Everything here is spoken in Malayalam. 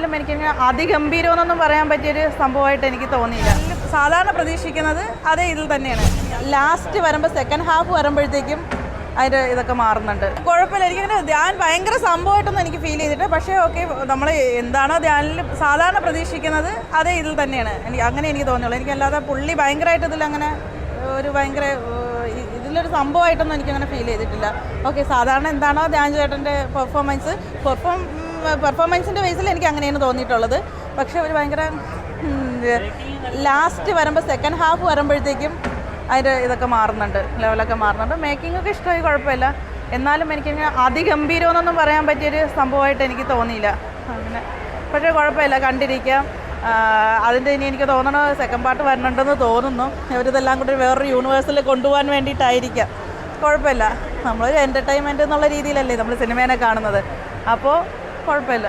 എന്നാലും എനിക്ക് അതിഗംഭീരമെന്നൊന്നും പറയാൻ പറ്റിയൊരു സംഭവമായിട്ട് എനിക്ക് തോന്നിയില്ല. സാധാരണ പ്രതീക്ഷിക്കുന്നത് അതേ ഇതിൽ തന്നെയാണ്. ലാസ്റ്റ് വരുമ്പോൾ സെക്കൻഡ് ഹാഫ് വരുമ്പോഴത്തേക്കും അതിന്റെ ഇതൊക്കെ മാറുന്നുണ്ട്. കുഴപ്പമില്ല എനിക്കങ്ങനെ ധ്യാൻ ഭയങ്കര സംഭവമായിട്ടൊന്നും എനിക്ക് ഫീൽ ചെയ്തിട്ട് പക്ഷേ ഓക്കെ നമ്മൾ എന്താണോ ധ്യാനിൽ സാധാരണ പ്രതീക്ഷിക്കുന്നത് അതേ ഇതിൽ തന്നെയാണ്. എനിക്ക് അങ്ങനെ എനിക്ക് തോന്നിയുള്ളൂ. എനിക്കല്ലാതെ പുള്ളി ഭയങ്കരമായിട്ട് ഇതിൽ അങ്ങനെ ഒരു ഭയങ്കര ഇതിലൊരു സംഭവമായിട്ടൊന്നും എനിക്കങ്ങനെ ഫീൽ ചെയ്തിട്ടില്ല. ഓക്കെ സാധാരണ എന്താണോ ധ്യാൻ ചേട്ടന്റെ പെർഫോമൻസ് പെർഫോം പെർഫോമൻസിന്റെ ബേസിൽ എനിക്ക് അങ്ങനെയാണ് തോന്നിയിട്ടുള്ളത്. പക്ഷേ ഒരു ഭയങ്കര ലാസ്റ്റ് വരുമ്പോൾ സെക്കൻഡ് ഹാഫ് വരുമ്പോഴത്തേക്കും അതിന്റെ ഇതൊക്കെ മാറുന്നുണ്ട് ലെവലൊക്കെ മാറുന്നുണ്ട്. മേക്കിംഗ് ഒക്കെ ഇഷ്ടമായി കുഴപ്പമില്ല. എന്നാലും എനിക്കിങ്ങനെ അതിഗംഭീരമെന്നൊന്നും പറയാൻ പറ്റിയൊരു സംഭവമായിട്ട് എനിക്ക് തോന്നിയില്ല. അങ്ങനെ പക്ഷേ കുഴപ്പമില്ല കണ്ടിരിക്കാം. അതിന്റെ ഇനി എനിക്ക് തോന്നണ സെക്കൻഡ് പാർട്ട് വരണുണ്ടെന്ന് തോന്നുന്നു. അവരിതെല്ലാം കൂടി വേറൊരു യൂണിവേഴ്സിൽ കൊണ്ടുപോകാൻ വേണ്ടിയിട്ടായിരിക്കാം. കുഴപ്പമില്ല. നമ്മളൊരു എന്റർടൈൻമെന്റ് എന്നുള്ള രീതിയിലല്ലേ നമ്മൾ സിനിമേനെ കാണുന്നത്. അപ്പോൾ കുഴപ്പമില്ല